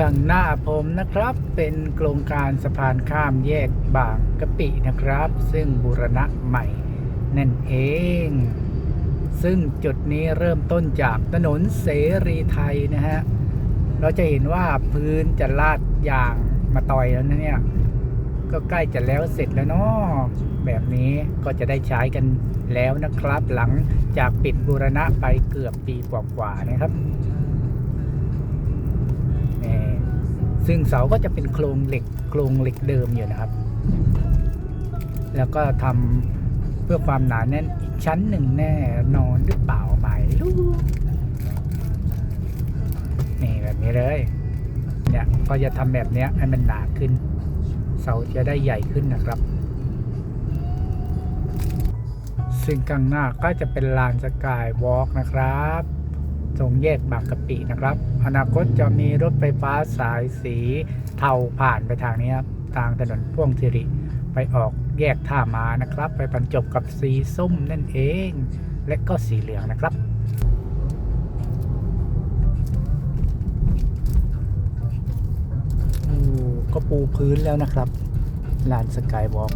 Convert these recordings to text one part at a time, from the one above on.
ข้างหน้าผมนะครับเป็นโครงการสะพานข้ามแยกบางกะปินะครับ ซึ่งบูรณะใหม่นั่นเอง ซึ่งจุดนี้เริ่มต้นจากถนนเสรีไทยนะฮะ เราจะเห็นว่าพื้นจะลาดยางมาต่อยแล้วนะเนี่ย ก็ใกล้จะแล้วเสร็จแล้วเนาะแบบนี้ก็จะได้ใช้กันแล้วนะครับ หลังจากปิดบูรณะไปเกือบปีกว่าๆนะครับ ซึ่งเสาก็จะเป็นโครงเหล็กโครงเหล็กเดิมอยู่นะครับ แล้วก็ทำเพื่อความหนาแน่นอีกชั้นหนึ่งแน่นอนหรือเปล่าไม่รู้นี่แบบนี้เลย เนี่ยก็จะทำแบบเนี้ยให้มันหนาขึ้น เสาจะได้ใหญ่ขึ้นนะครับ ซึ่งข้างหน้าก็จะเป็นลานสกายวอล์กนะครับ ตรงแยกบางกะปินะครับ อนาคตจะมีรถไฟฟ้าสายสีเทาผ่านไปทางนี้ครับทางถนนพ่วงสิริไปออกแยกท่ามานะครับ ไปบรรจบกับสีส้มนั่นเอง และก็สีเหลืองนะครับก็ปูพื้นแล้วนะครับลานสกายวอล์ก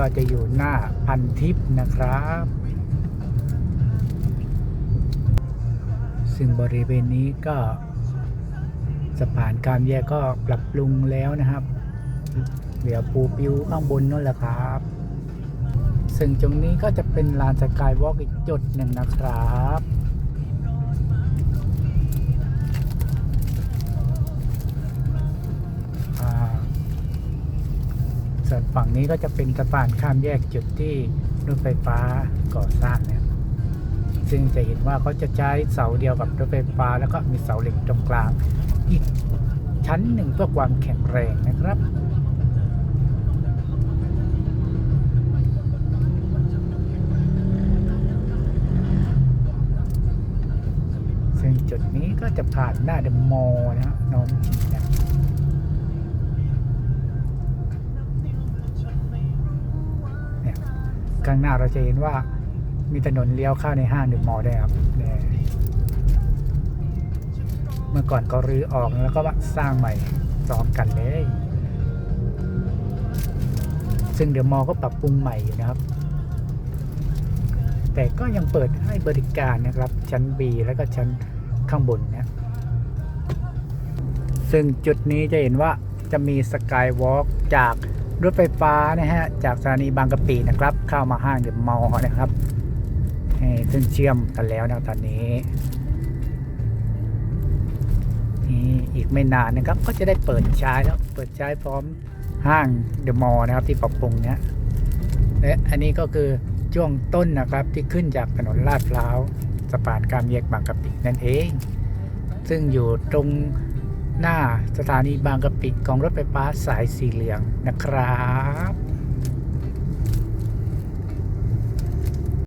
ก็จะอยู่หน้าพันทิพย์นะครับ ซึ่งบริเวณนี้ก็สะพานการแยกก็ปรับปรุงแล้วนะครับ เหลือปูปิวข้างบนนั่นแหละครับ ซึ่งตรงนี้ก็จะเป็นลานสกายวอล์กอีกจุดหนึ่งนะครับ ส่วนฝั่งนี้ก็จะเป็นสะพานข้ามแยกจุดที่รถไฟฟ้าก่อสร้างเนี่ยซึ่งจะเห็นว่าเขาจะใช้เสาเดียวกับรถไฟฟ้า แล้วก็มีเสาเหล็กตรงกลาง อีกชั้นหนึ่งเพื่อความแข็งแรงนะครับซึ่งจุดนี้ก็จะผ่านหน้าเดอะมอลล์นะฮะน้องเนี่ย ข้างหน้าเราจะเห็นว่ามีถนนเลี้ยวเข้าในห้างเดอะมอลล์ได้ครับเมื่อก่อนก็รื้อออกแล้วก็สร้างใหม่ซ้อมกันเลย ซึ่งเดอะมอลล์ก็ปรับปรุงใหม่อยู่นะครับ แต่ก็ยังเปิดให้บริการนะครับ ชั้น B แล้วก็ชั้นข้างบนนะซึ่งจุดนี้จะเห็นว่าจะมีสกายวอล์กจาก รถไฟฟ้านะฮะจากสถานีบางกะปินะครับ เข้ามาห้างเดอะมอลล์นะครับซึ่งเชื่อมกันแล้วนะตอนนี้นี่อีกไม่นานนะครับ ก็จะได้เปิดใช้แล้วเปิดใช้พร้อมห้างเดอะมอลล์นะครับที่ปรับปรุงเนี้ยและอันนี้ก็คือช่วงต้นนะครับที่ขึ้นจากถนนลาดพร้าวสะพานข้ามแยกบางกะปินั่นเอง ซึ่งอยู่ตรง หน้าสถานีบางกะปิของรถไฟฟ้าสายสีเหลืองนะครับ